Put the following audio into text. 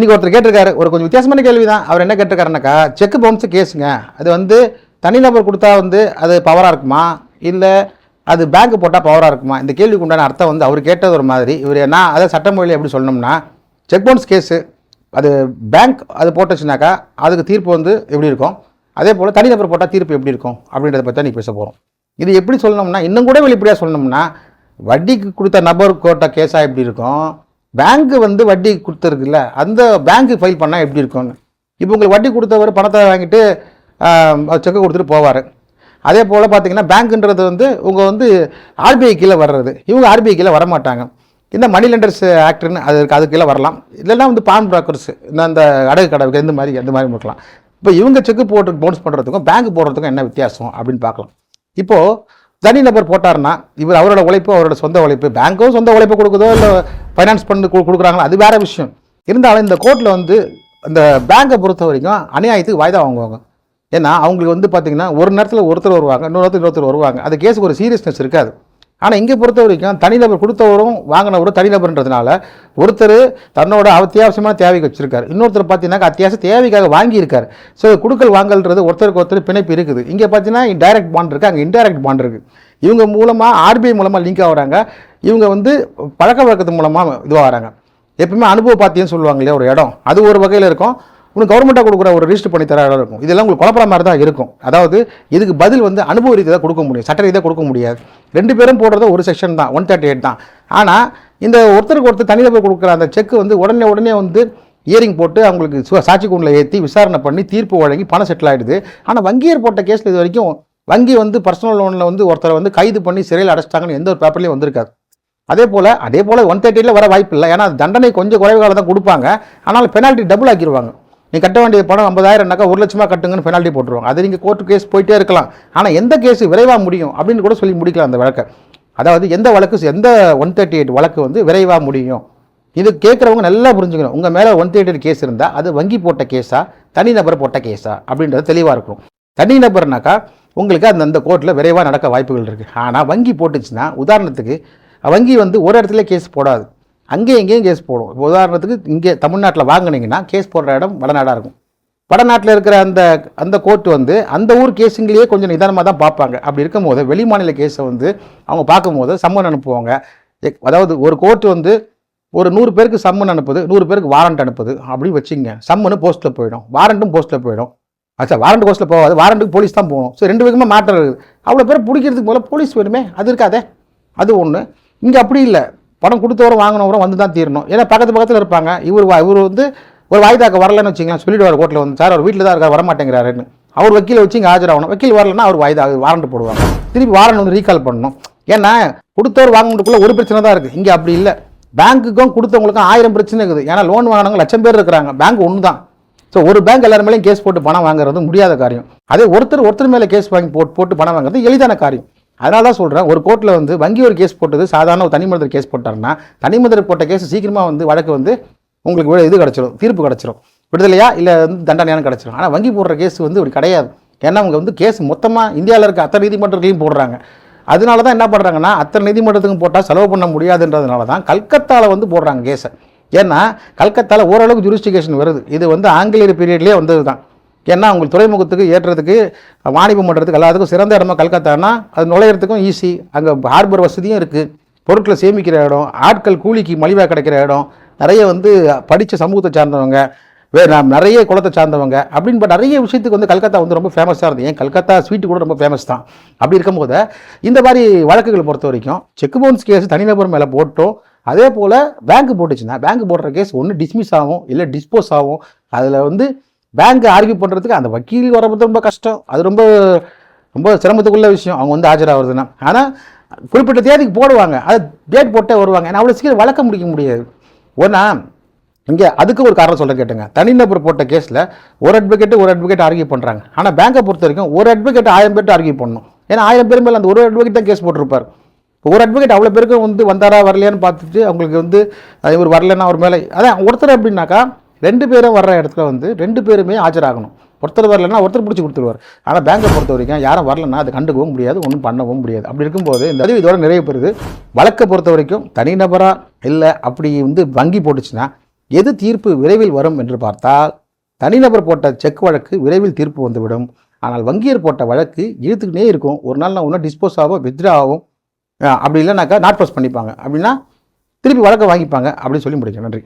இன்றைக்கி ஒருத்தர் கேட்டிருக்காரு ஒரு கொஞ்சம் வித்தியாசமான கேள்வி தான் அவர் என்ன கேட்டிருக்காருனாக்கா செக் பவுன்ஸு கேஸுங்க. அது வந்து தனிநபர் கொடுத்தா வந்து அது பவராக இருக்குமா? இல்லை அது பேங்க் போட்டால் பவராக இருக்குமா? இந்த கேள்விக்கு உண்டான அர்த்தம் வந்து அவர் கேட்டது ஒரு மாதிரி. இவர் நான் அதை சட்டமொழியில் எப்படி சொல்லணும்னா செக் பவுன்ஸ் கேஸு அது பேங்க் அது போட்டுச்சுனாக்கா அதுக்கு தீர்ப்பு வந்து எப்படி இருக்கும்? அதே போல் தனிநபர் போட்டால் தீர்ப்பு எப்படி இருக்கும்? அப்படின்றத பற்றி நீ பேச போகிறோம் இது எப்படி சொல்லணும்னா இன்னும் கூட வெளிப்படையாக சொல்லணும்னா வட்டிக்கு கொடுத்த நபர் கோட்ட கேஸாக எப்படி இருக்கும்? பேங்க்கு வந்து வட்டி கொடுத்துருக்குல்ல அந்த பேங்க்கு ஃபைல் பண்ணால் எப்படி இருக்கும்னு? இப்போ உங்களுக்கு வட்டி கொடுத்தவர் பணத்தை வாங்கிட்டு செக்கை கொடுத்துட்டு போவார். அதே போல் பார்த்தீங்கன்னா பேங்க்குன்றது வந்து உங்கள் வந்து ஆர்பிஐ கீழே வர்றது. இவங்க ஆர்பிஐ கீழே வர மாட்டாங்க இந்த மணி லெண்டர்ஸ் ஆக்ட்னு அது அது கீழே வரலாம். இல்லைன்னா வந்து பான் ப்ரோக்கர்ஸ் இந்த அந்த அடகு கடவுக்கு இந்த மாதிரி அந்த மாதிரி இருக்கலாம் இப்போ இவங்க செக்கு போட்டு பவுன்ஸ் பண்ணுறதுக்கும் பேங்க் போடுறதுக்கும் என்ன வித்தியாசம் அப்படின்னு பார்க்கலாம். இப்போது தனிநபர் போட்டாருன்னா இவர் அவரோட உழைப்பு அவரோட சொந்த உழைப்பு பேங்க்கும் சொந்த உழைப்பு கொடுக்குதோ இல்லை ஃபைனான்ஸ் பண்ணி கொடு- கொடுக்குறாங்களோ? அது வேற விஷயம். இருந்தாலும் இந்த கோர்ட்டில் வந்து இந்த பேங்கை பொறுத்த வரைக்கும் அநியாயத்துக்கு வாய்தா வாங்குவாங்க. ஏன்னா அவங்களுக்கு வந்து பார்த்தீங்கன்னா ஒரு நேரத்தில் ஒருத்தர் வருவாங்க இன்னொரு நேரத்தில் இன்னொருத்தர் வருவாங்க. அந்த கேஸுக்கு ஒரு சீரியஸ்னஸ் இருக்காது. ஆனால் இங்கே பொறுத்த வரைக்கும் தனிநபர் கொடுத்தவரும் வாங்கினவரும் தனிநபர்ன்றதுனால ஒருத்தர் தன்னோட அத்தியாவசியமான தேவைக்கு வச்சிருக்காரு. இன்னொருத்தர் பார்த்தீங்கன்னா அத்தியாவசிய தேவைக்காக வாங்கியிருக்காரு. ஸோ கொடுக்கல் வாங்கல்ன்றது ஒருத்தருக்கு ஒருத்தர் பிணைப்பு இருக்குது. இங்கே பார்த்தீங்கன்னா டைரக்ட் பாண்ட் இருக்குது அங்கே இன்டைரக்ட் பாண்ட் இருக்குது இவங்க மூலமாக ஆர்பிஐ மூலமாக லிங்க் ஆகிறாங்க. இவங்க வந்து பழக்க வழக்கத்து மூலமாக இதுவாகிறாங்க. எப்பவுமே அனுபவ பாத்தியன்னு சொல்லுவாங்க இல்லையா ஒரு இடம். அது ஒரு வகையில் இருக்கும். உனக்கு கவர்மெண்ட்டாக கொடுக்குற ஒரு ரிஜிஸ்டர் பண்ணி தர இருக்கும். இதெல்லாம் உங்களுக்கு குழப்பற மாதிரி தான் இருக்கும். அதாவது இதுக்கு பதில் வந்து அனுபவ ரீதியாக கொடுக்க முடியும். சட்ட ரீதியாக கொடுக்க முடியாது. ரெண்டு பேரும் போடுறது ஒரு செக்ஷன் தான் ஒன் தேர்ட்டி எயிட் தான். ஆனால் இந்த ஒருத்தருக்கு ஒருத்தர் தனிநபர் கொடுக்குற அந்த செக் வந்து உடனே உடனே வந்து இயரிங் போட்டு அவங்களுக்கு சு- சாட்சி கூண்டில் ஏற்றி விசாரணை பண்ணி தீர்ப்பு வழங்கி பணம் செட்டில் ஆகிடுது ஆனால் வங்கியர் போட்ட கேஸில் இது வரைக்கும் வங்கி வந்து பர்சனல் லோனில் வந்து ஒருத்தரை வந்து கைது பண்ணி சிறையில் அடைச்சிட்டாங்கன்னு எந்த ஒரு பேப்பர்லையும் வந்திருக்காது. அதே போல் அதே போல் ஒன் தேர்ட்டியில் வர வாய்ப்பு இல்லை. ஏன்னா தண்டனை கொஞ்சம் குறைவு காலம் தான் கொடுப்பாங்க. ஆனால் பெனால்ட்டி டபுள் ஆக்கிடுவாங்க நீ கட்ட வேண்டிய பணம் ஐம்பதாயிரம்னாக்கா ஒரு லட்சமாக கட்டுங்கன்னு பெனால்ட்டி போட்டுருவாங்க. அது நீங்கள் கோர்ட்டு கேஸ் போயிட்டே இருக்கலாம். ஆனால் எந்த கேஸ் விரைவாக முடியும் அப்படின்னு கூட சொல்லி முடிக்கலாம் அந்த வழக்கை. அதாவது எந்த வழக்கு எந்த ஒன் தேர்ட்டி எயிட் வழக்கு வந்து விரைவாக முடியும்? இது கேட்குறவங்க நல்லா புரிஞ்சுக்கணும். உங்கள் மேலே ஒன் தேர்ட்டி எயிட் கேஸ் இருந்தால் அது வங்கி போட்ட கேஸா தனிநபர் போட்ட கேஸா அப்படின்றது தெளிவாக இருக்கும் தனிநபர்னாக்கா உங்களுக்கு அந்த அந்த கோர்ட்டில் விரைவாக நடக்க வாய்ப்புகள் இருக்குது ஆனால் வங்கி போட்டுச்சுன்னா உதாரணத்துக்கு வங்கி வந்து ஒரு இடத்துல கேஸ் போடாது. அங்கேயும் இங்கேயும் கேஸ் போடும் இப்போ உதாரணத்துக்கு இங்கே தமிழ்நாட்டில் வாங்குனீங்கன்னா கேஸ் போடுற இடம் வடநாடாக இருக்கும். வடநாட்டில் இருக்கிற அந்த அந்த கோர்ட் வந்து அந்த ஊர் கேஸுங்களையே கொஞ்சம் நிதானமாக தான் பார்ப்பாங்க. அப்படி இருக்கும்போது வெளி மாநில கேஸை வந்து அவங்க பார்க்கும்போது சம்மன் அனுப்புவாங்க. அதாவது ஒரு கோர்ட் வந்து ஒரு நூறு பேருக்கு சம்மன் அனுப்புது நூறு பேருக்கு வாரண்ட் அனுப்புது அப்படி வச்சுங்க சம்மனு போஸ்ட்டில் போயிடும். வாரண்ட்டும் போஸ்ட்டில் போயிடும். அச்சா வாரண்ட் போஸ்ட்டில் போகாது. வாரண்ட்டுக்கு போலீஸ் தான் போகணும். ஸோ ரெண்டு பேருக்குமே மாற்றம் இருக்குது. அவ்வளோ பேர் பிடிக்கிறதுக்கு போல போலீஸ் வேணுமே. அது இருக்காதே. அது ஒன்று இங்கே அப்படி இல்லை. பணம் கொடுத்தவரும் வாங்கினவரும் வந்து தான் தீரணும். ஏன்னா பக்கத்து பக்கத்தில் இருப்பாங்க. இவர் வா- இவர் வந்து ஒரு வாய்தாக்கு வரலன்னு வச்சிங்களேன் சொல்லிடுவார் கோர்ட்டில் வந்து சார் அவர் வீட்டில் தான் இருக்கார் வரமாட்டேங்கிறாருன்னு. அவர் வக்கீலை வச்சு இங்கே ஆஜராகணும். வக்கீல் வரலன்னா அவர் வாய்தா வாரண்ட் போடுவாங்க. திருப்பி வாரண்ட் வந்து ரீகால் பண்ணணும். ஏன்னா கொடுத்தவர் வாங்கினதுக்குள்ள ஒரு பிரச்சனை தான் இருக்குது இங்கே அப்படி இல்லை. பேங்க்குக்கும் கொடுத்தவங்களுக்கும் ஆயிரம் பிரச்சனை இருக்குது. ஏன்னா லோன் வாங்கினவங்க லட்சம் பேர் இருக்கிறாங்க. பேங்க் ஒன்று தான் ஸோ ஒரு பேங்க் எல்லாரும் மேலேயும் கேஸ் போட்டு பணம் வாங்குறது முடியாத காரியம். அதே ஒருத்தர் ஒருத்தர் மேலே கேஸ் வாங்கி போட்டு போட்டு பணம் வாங்குறது எளிதான காரியம். அதனால தான் சொல்கிறேன் ஒரு கோர்ட்டில் வந்து வங்கி ஒரு கேஸ் போட்டது சாதாரண ஒரு தனிமனிதர் கேஸ் போட்டாருன்னா தனிமனிதர் போட்ட கேஸ் சீக்கிரமாக வந்து வழக்கு வந்து உங்களுக்கு இது கிடச்சிரும் தீர்ப்பு கிடச்சிரும். விடுதலையா? இல்லை வந்து தண்டனையானு கிடச்சிரும். ஆனால் வங்கி போடுற கேஸ் வந்து இப்படி கிடையாது. ஏன்னா அவங்க வந்து கேஸ் மொத்தமாக இந்தியாவில் இருக்க அத்தனை நீதிமன்றங்களையும் போடுறாங்க. அதனால தான் என்ன பண்ணுறாங்கன்னா அத்தனை நீதிமன்றத்துக்கும் போட்டால் செலவு பண்ண முடியாதுன்றதுனால தான் கல்கத்தாவில் வந்து போடுறாங்க கேஸை ஏன்னா கல்கத்தாவில் ஓரளவுக்கு ஜூரிஸ்டிகேஷன் வருது. இது வந்து ஆங்கிலேயர் பீரியட்லேயே வந்தது தான் ஏன்னா உங்களுக்கு துறைமுகத்துக்கு ஏற்றுறதுக்கு வாணிபம் பண்ணுறதுக்கு எல்லாத்துக்கும் சிறந்த இடமா கல்கத்தானா அது நுழையிறதுக்கும் ஈஸி அங்கே ஹார்பர் வசதியும் இருக்குது பொருட்களை சேமிக்கிற இடம் ஆட்கள் கூலிக்கு மலிவாக கிடைக்கிற இடம் நிறைய வந்து படித்த சமூகத்தை சார்ந்தவங்க வே நிறைய குளத்தை சார்ந்தவங்க அப்படின்னு பட் நிறைய விஷயத்துக்கு வந்து கல்கத்தா வந்து ரொம்ப ஃபேமஸாக இருந்தது. ஏன்? கல்கத்தா ஸ்வீட்டு கூட ரொம்ப ஃபேமஸ் தான். அப்படி இருக்கும்போது இந்த மாதிரி வழக்குகளை பொறுத்த வரைக்கும் செக் பவுன்ஸ் கேஸ் தனிநபர் மேலே போட்டோம். அதே போல் பேங்க் போட்டுச்சுன்னா பேங்க் போடுற கேஸ் ஒன்று டிஸ்மிஸ் ஆகும் இல்லை டிஸ்போஸ் ஆகும். அதில் வந்து பேங்க் ஆர்கியூ பண்ணுறதுக்கு அந்த வக்கீல் வரது ரொம்ப கஷ்டம். அது ரொம்ப ரொம்ப சிரமத்துக்குள்ள விஷயம். அவங்க வந்து ஆஜராகிறதுனா ஆனால் குறிப்பிட்ட தேதிக்கு போடுவாங்க. அது டேட் போட்டே வருவாங்க. ஏன்னா அவ்வளோ சீக்கிரம் வளர்க்க முடிக்க முடியாது. ஒன்றா இங்கே அதுக்கு ஒரு காரணம் சொல்ல கேட்டுங்க. தனிநபர் போட்ட கேஸில் ஒரு அட்வொகேட் ஒரு அட்வொகேட் ஆர்கியூ பண்ணுறாங்க ஆனால் பேங்கை பொறுத்த வரைக்கும் ஒரு அட்வொகேட் ஆயிரம் பேர்ட்டு ஆர்கியூ பண்ணணும். ஏன்னா ஆயிரம் பேர் மேலே அந்த ஒரு அட்வொகேட் தான் கேஸ் போட்டிருப்பார். இப்போ ஒரு அட்வொகேட் அவ்வளோ பேருக்கும் வந்து வந்தாரா வரலையான்னு பார்த்துட்டு அவங்களுக்கு வந்து அது ஒரு வரலன்னா அவர் மேலே அதான் ஒருத்தர் அப்படின்னாக்கா ரெண்டு பேரும் வர்ற இடத்துல வந்து ரெண்டு பேருமே ஆஜராகணும். ஒருத்தர் வரலன்னா ஒருத்தர் பிடிச்சி கொடுத்துருவார். ஆனால் பேங்கை பொறுத்த வரைக்கும் யாரும் வரலன்னா அது கண்டுக்கவும் முடியாது ஒன்றும் பண்ணவும் முடியாது. அப்படி இருக்கும்போது இந்த பதிவு இதோட நிறைய பெறுது. வழக்கை பொறுத்த வரைக்கும் தனிநபராக இல்லை அப்படி வந்து வங்கி போட்டுச்சுன்னா எது தீர்ப்பு விரைவில் வரும் என்று பார்த்தால் தனிநபர் போட்ட செக் வழக்கு விரைவில் தீர்ப்பு வந்துவிடும். ஆனால் வங்கியர் போட்ட வழக்கு இழுத்துக்கிட்டே இருக்கும். ஒரு நாள் நான் ஒன்றும் டிஸ்போஸ் ஆகும் வித்ரா ஆகும் அப்படி இல்லைனாக்கா நாட் பாஸ் பண்ணிப்பாங்க. அப்படின்னா திருப்பி வழக்கை வாங்கிப்பாங்க அப்படின்னு சொல்லி முடிக்கிறேன். நன்றி.